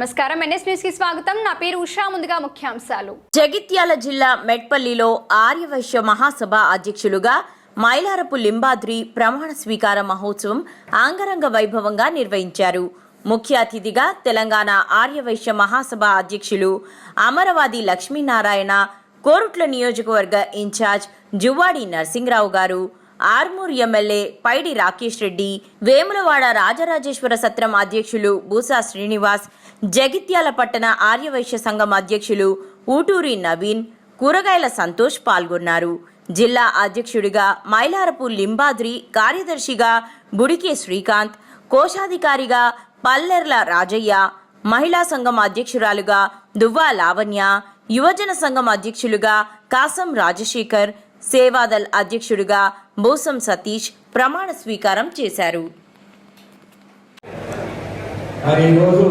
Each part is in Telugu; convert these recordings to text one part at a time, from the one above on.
నమస్కారం. ఎన్ఎస్ న్యూస్కి స్వాగతం. నా పేరు ఉషా. ముందుగా ముఖ్యాంశాలు. జగిత్యాల జిల్లా మెట్పల్లిలో ఆర్యవైశ్య మహాసభ అధ్యక్షులుగా మైలారపు లింబాద్రి ప్రమాణ స్వీకార మహోత్సవం ఆంగరంగ వైభవంగా నిర్వహించారు. ముఖ్య అతిథిగా తెలంగాణ ఆర్యవైశ్య మహాసభ అధ్యక్షులు అమరవాది లక్ష్మీనారాయణ కోరుట్ల నియోజకవర్గ ఇన్ఛార్జ్ జువ్వాడి నరసింగరావు గారు ఆర్మూర్ ఎమ్మెల్యే పైడి రాకేష్ రెడ్డి వేములవాడ రాజరాజేశ్వర సత్రం అధ్యక్షులు బూసా శ్రీనివాస్ జగిత్యాల పట్టణ ఆర్యవైశ్య సంఘం అధ్యక్షులు ఊటూరి నవీన్ కూరగాయల సంతోష్ పాల్గొన్నారు. జిల్లా అధ్యక్షుడిగా మైలారపు లింబాద్రి కార్యదర్శిగా బుడికే శ్రీకాంత్ కోశాధికారిగా పల్లెర్ల రాజయ్య మహిళా సంఘం అధ్యక్షురాలుగా దువ్వా లావణ్య యువజన సంఘం అధ్యక్షులుగా కాసం రాజశేఖర్ సేవాదల్ అధ్యక్షుడిగా బోసం సతీష్ ప్రమాణ స్వీకారం చేశారు. మరి ఈరోజు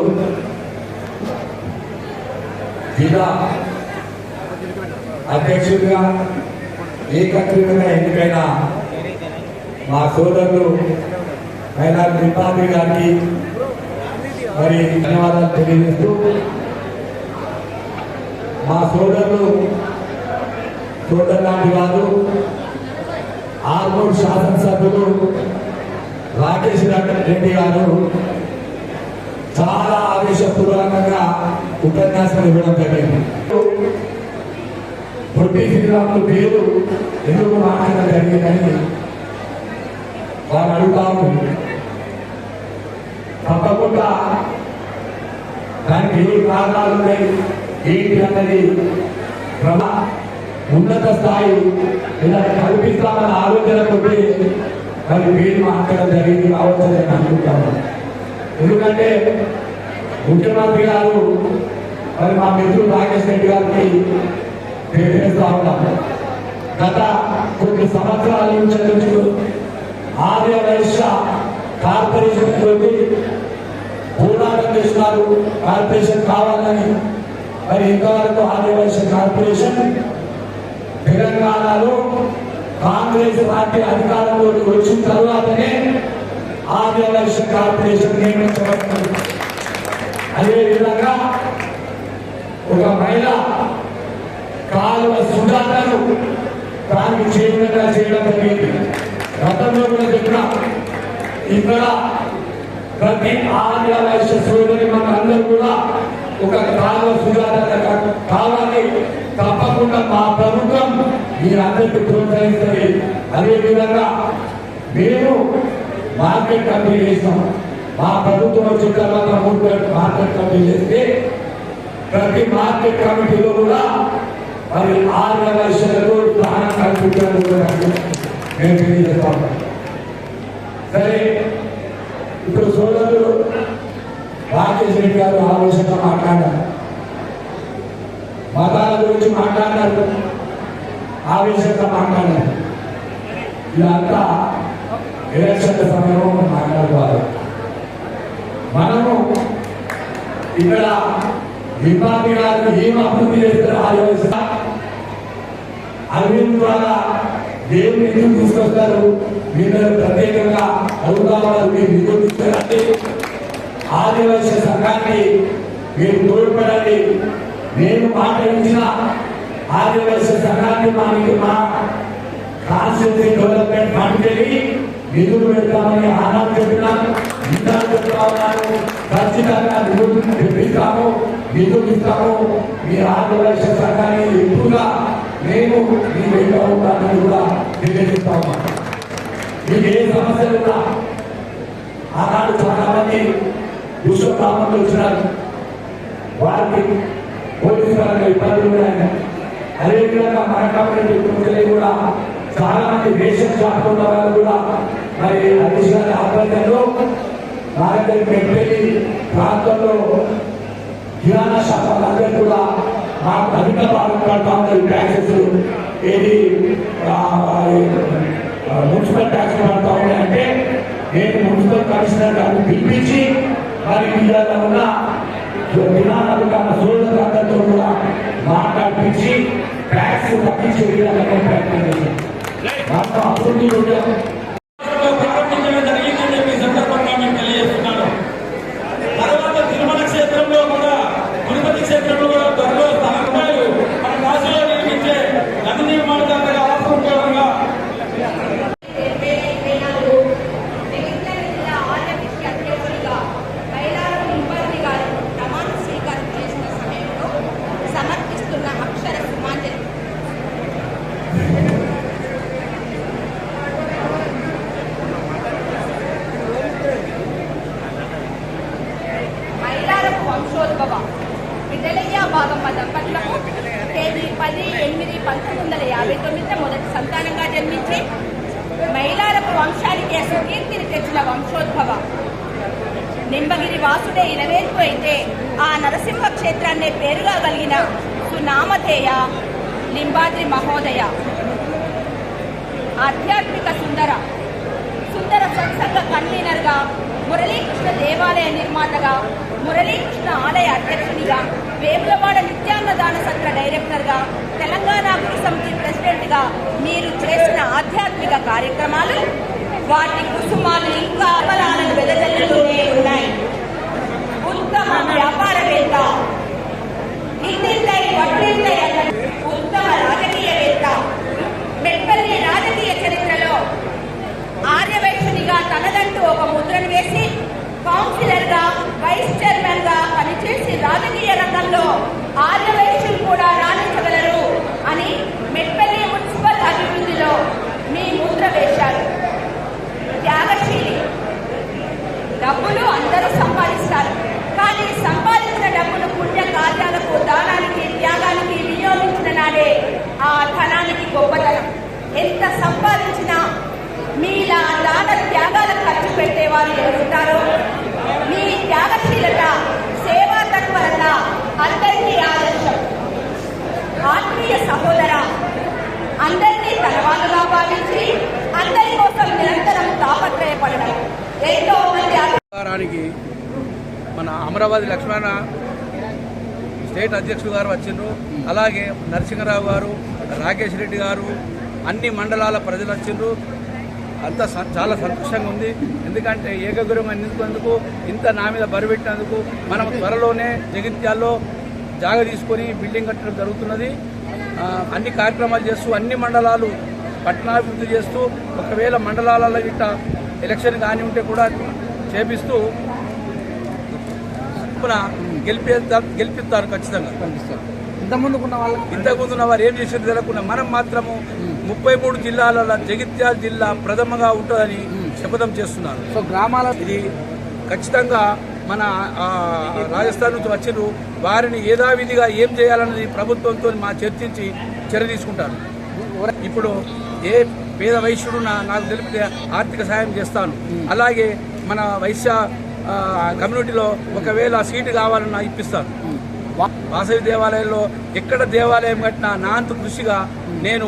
జిల్లా అధ్యక్షుడిగా ఏకగ్రీవంగా ఎన్నికైన మా సోదరులు అయినా త్రిపాఠి గారికి మరి ధన్యవాదాలు తెలియజేస్తూ మా సోదరులు సోదరు లాంటి వారు ఆర్మూర్ శాసనసభ్యులు రాకేష్ రెడ్డి గారు చాలా ఆవేశపూర్వకంగా ఉపన్యాసం ఇవ్వడం జరిగింది. పొట్టి శ్రీరాములు పేరు ఎందుకు మాట్లాడడం జరిగిందని వారు అడుగుతాము తప్పకుండా దానికి ఏ కారణాలు ఉన్నాయి ఏంటి అన్నది ప్రభా ఉన్నత స్థాయి ఇలా కల్పిస్తామన్న ఆలోచన కొద్ది మరి పేరు మాట్లాడడం జరిగింది కావచ్చు నేను అనుకుంటాను. ఎందుకంటే ముఖ్యమంత్రి గారు మరి మా మిత్రుడు రాకేష్ రెడ్డి గారికి తెలియజేస్తా ఉన్నాం గత కొన్ని సంవత్సరాల నుంచి ఆర్య వైశ్య కార్పొరేషన్ తోటి పోరాటం చేస్తున్నారు కార్పొరేషన్ కావాలని మరి ఇంతవరకు ఆర్య వైశ్య కార్పొరేషన్ కాంగ్రెస్ పార్టీ అధికారంలోకి వచ్చిన తర్వాతనే ఆదివాసీ కార్పొరేషన్ నియమించబడుతుంది అదేవిధంగా ఒక మహిళ కాలువ సుధాకరు దానికి చేయకుండా చేయడం జరిగింది. గతంలో కూడా చెప్పిన ఇక్కడ ప్రతి ఆదివాసీ సోదరి మన అందరూ కూడా ఒక కాలువ సుధాకర కాలాన్ని తప్పకుండా మా ప్రభుత్వం మీరందరికీ ప్రోత్సహిస్తుంది. అదేవిధంగా మేము మార్కెట్ కంపెనీ చేస్తాం. మా ప్రభుత్వం వచ్చిన తర్వాత మూడు మార్కెట్ కంపెనీ చేస్తే ప్రతి మార్కెట్ కమిటీలో కూడా మరి ఆరు లక్షలకు స్థానం కల్పించడం కూడా మేము తెలియజేస్తాం. సరే ఇప్పుడు సోదరులు రాకేష్ రెడ్డి గారు ఆలోచన మాట్లాడారు. మతాల గురించి మాట్లాడారు. ఆవేశంగా మాట్లాడారు. ఇదంతా ఎలక్షన్ల సమయంలో మనం మాట్లాడుకోవాలి మనము ఇక్కడ విభాగి గారు ఏం అభివృద్ధి చేస్తారో ఆలోచన అరవింద్ ద్వారా దేవుని ఎందుకు తీసుకొస్తారు? మీరు ప్రత్యేకంగా అడుగుతామన్నారు మీరు నిధులు తీసుకురండి. ఆదివాసీ సంఘాన్ని మీరు తోడ్పడండి నేను మాట ఇచ్చిన ఆదివాసీ సంఘాన్ని మనకి మా కాన్స్టిట్యూన్సీ డెవలప్మెంట్ ఫండ్ నిధులు పెడతామని ఆనాడు చెప్పినాను ఇంకా చెప్తా ఉన్నాను ఖచ్చితంగా నిధులు తెప్పిస్తాము నిధులు ఇస్తాము. మీ ఆదివాసీ సంఘాన్ని ఎక్కువగా మేము మీ వెంట ఉంటానని కూడా తెలియజేస్తా ఉన్నాను మీకు ఏ సమస్యలు ఉన్నా ఆనాడు చాలా మంది దుష్ప్రామంలో వచ్చినారు వారికి పోలీసు పరంగా ఇబ్బందులు ఉన్నాయి అదేవిధంగా మన కమ్యూనిటీ కూడా చాలా మంది వేషం షాప్ వాళ్ళు కూడా మరి అధికారి ఆధ్వర్యంలో నాగరి పెట్టి ప్రాంతంలో కిరాణా షాపులందరూ కూడా మాకు అధిక భాగం కడతా ఉన్నారు ట్యాక్సెస్ ఏది మున్సిపల్ ట్యాక్స్ కడతా ఉన్నాయంటే నేను మున్సిపల్ కమిషనర్ గారిని పిలిపించి మరి వీళ్ళలో ఉన్న విధానాలు కన్నా సోదరులందరితో కూడా మాట్లాడిపించి ట్యాక్స్ తగ్గించే విధంగా ప్రయత్నం చేశారు. మాకు అభివృద్ధి మైలారపు వంశానికి సుకీర్తిని తెచ్చిన వంశోద్భవ. నింబగిరి వాసుడే ఇలవేల్పు అయితే ఆ నరసింహ క్షేత్రాన్నే పేరుగా కలిగిన సునామధేయ లింబాద్రి మహోదయ. ఆధ్యాత్మిక సుందర సుందర సత్సంగ కన్వీనర్గా మురళీకృష్ణ దేవాలయ నిర్మాతగా మురళీకృష్ణ ఆలయ అధ్యక్షునిగా వేములవాడ నిత్యాన్నదాన సత్ర డైరెక్టర్గా తెలంగాణ గురు సమితి ప్రెసిడెంట్గా మీరు చేసిన ఆధ్యాత్మిక కార్యక్రమాలు వాటి కుసుమాలని వారు పెట్టేవారు ఎవరుంటారో మీ త్యాగశీలత సేవా తత్పరత అందరికీ ఆదర్శం. ఆత్మీయ సహోదర అందరినీ తలవాళ్ళుగా భావించి అందరి కోసం నిరంతరం తాపత్రయపడడం. ఎంతో మంది వారానికి మన అమరావతి లక్ష్మణ స్టేట్ అధ్యక్షుడు గారు వచ్చిండ్రు. అలాగే నరసింహరావు గారు రాకేష్ రెడ్డి గారు అన్ని మండలాల ప్రజలు వచ్చిండ్రు. అంతా చాలా సంతోషంగా ఉంది. ఎందుకంటే ఏకగురంగా నిందుకున్నందుకు ఇంత నా మీద బరిపెట్టినందుకు మనం త్వరలోనే జగిత్యాల్లో జాగ తీసుకొని బిల్డింగ్ కట్టడం జరుగుతున్నది. అన్ని కార్యక్రమాలు చేస్తూ అన్ని మండలాలు పట్టణాభివృద్ధి చేస్తూ ఒకవేళ మండలాలలో గిట్ట ఎలక్షన్ కాని ఉంటే కూడా చేపిస్తూ గెలిపేస్తారు గెలిపిస్తారు ఖచ్చితంగా. కనిపిస్తారు. ఇంతకుముందుకున్న వాళ్ళకి ఇంతకుముందు ఉన్న వారు ఏం చేసేది తెలియకుండా మనం మాత్రము ముప్పై మూడు జిల్లాలలో జగిత్యాల జిల్లా ప్రథమగా ఉంటుందని శపథం చేస్తున్నారు. సో గ్రామాల ఇది ఖచ్చితంగా మన రాజస్థాన్ నుంచి వచ్చిన వారిని యథావిధిగా ఏం చేయాలన్నది ప్రభుత్వంతో మా చర్చించి చర్య తీసుకుంటారు. ఇప్పుడు ఏ పేద వైశ్యుడు నాకు తెలిపితే ఆర్థిక సాయం చేస్తాను. అలాగే మన వైశ్య కమ్యూనిటీలో ఒకవేళ సీటు కావాలన్నా ఇప్పిస్తాను. వాసవి దేవాలయంలో ఎక్కడ దేవాలయం కట్టినా నా అంతు కృషిగా నేను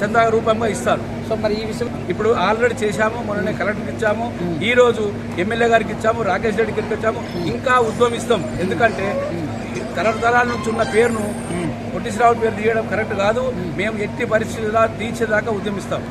చందా రూపంగా ఇస్తాను సో మరి ఈ విషయం ఇప్పుడు ఆల్రెడీ చేశాము మొన్ననే కలెక్టర్కి ఇచ్చాము ఈ రోజు ఎమ్మెల్యే గారికి ఇచ్చాము రాకేష్ రెడ్డి గారికి ఇచ్చాము ఇంకా ఉద్యమిస్తాం ఎందుకంటే తరతరాల నుంచి ఉన్న పేరును పొట్టి శ్రావణ్ పేరు తీయడం కరెక్ట్ కాదు. మేము ఎట్టి పరిస్థితుల్లో తీర్చేదాకా ఉద్యమిస్తాం.